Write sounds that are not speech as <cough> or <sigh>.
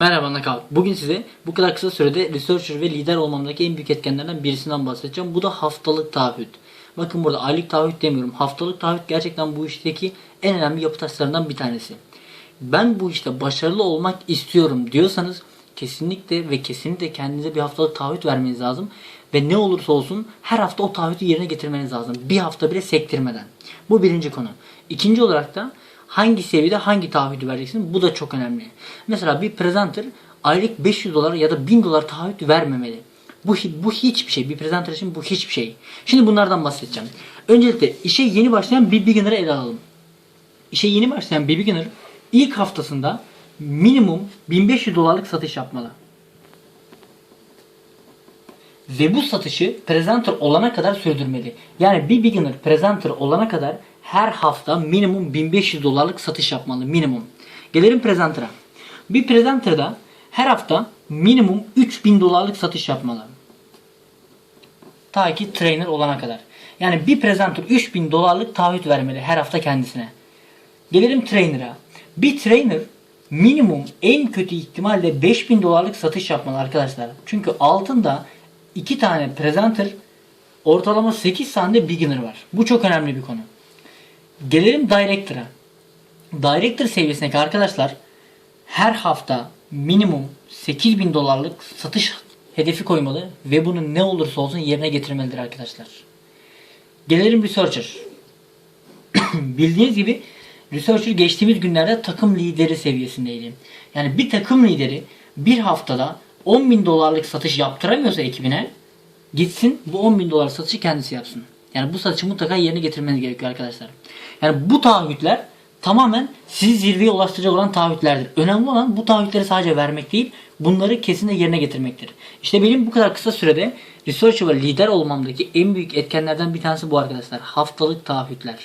Merhaba Knockout. Bugün size bu kadar kısa sürede researcher ve lider olmamdaki en büyük etkenlerden birisinden bahsedeceğim. Bu da haftalık taahhüt. Bakın burada aylık taahhüt demiyorum. Haftalık taahhüt gerçekten bu işteki en önemli yapı taşlarından bir tanesi. Ben bu işte başarılı olmak istiyorum diyorsanız kesinlikle ve kesinlikle kendinize bir haftalık taahhüt vermeniz lazım. Ve ne olursa olsun her hafta o taahhütü yerine getirmeniz lazım. Bir hafta bile sektirmeden. Bu birinci konu. İkinci olarak da hangi seviyede hangi taahhütü vereceksin bu da çok önemli. Mesela bir presenter aylık 500 dolar ya da 1000 dolar taahhüt vermemeli. Bu, bu hiçbir şey. Bir presenter için bu hiçbir şey. Şimdi bunlardan bahsedeceğim. Öncelikle işe yeni başlayan bir beginner'ı ele alalım. İşe yeni başlayan bir beginner ilk haftasında minimum 1500 dolarlık satış yapmalı. Ve bu satışı presenter olana kadar sürdürmeli. Yani bir beginner presenter olana kadar her hafta minimum 1500 dolarlık satış yapmalı. Minimum. Gelelim presenter'a. Bir presenter'da her hafta minimum 3000 dolarlık satış yapmalı. Ta ki trainer olana kadar. Yani bir presenter 3000 dolarlık taahhüt vermeli her hafta kendisine. Gelelim trainer'a. Bir trainer minimum en kötü ihtimalle 5000 dolarlık satış yapmalı arkadaşlar. Çünkü altında iki tane presenter ortalama 8 tane beginner var. Bu çok önemli bir konu. Gelelim director'a. Director seviyesindeki arkadaşlar her hafta minimum 8000 dolarlık satış hedefi koymalı ve bunu ne olursa olsun yerine getirmelidir arkadaşlar. Gelelim researcher. <clears throat> Bildiğiniz gibi researcher geçtiğimiz günlerde takım lideri seviyesindeydi. Yani bir takım lideri bir haftada 10 bin dolarlık satış yaptıramıyorsa ekibine gitsin bu 10 bin dolar satışı kendisi yapsın. Yani bu satışı mutlaka yerine getirmeniz gerekiyor arkadaşlar. Yani bu taahhütler tamamen sizi zirveye ulaştıracak olan taahhütlerdir. Önemli olan bu taahhütleri sadece vermek değil, bunları kesinlikle yerine getirmektir. İşte benim bu kadar kısa sürede researcher ve lider olmamdaki en büyük etkenlerden bir tanesi bu arkadaşlar. Haftalık taahhütler.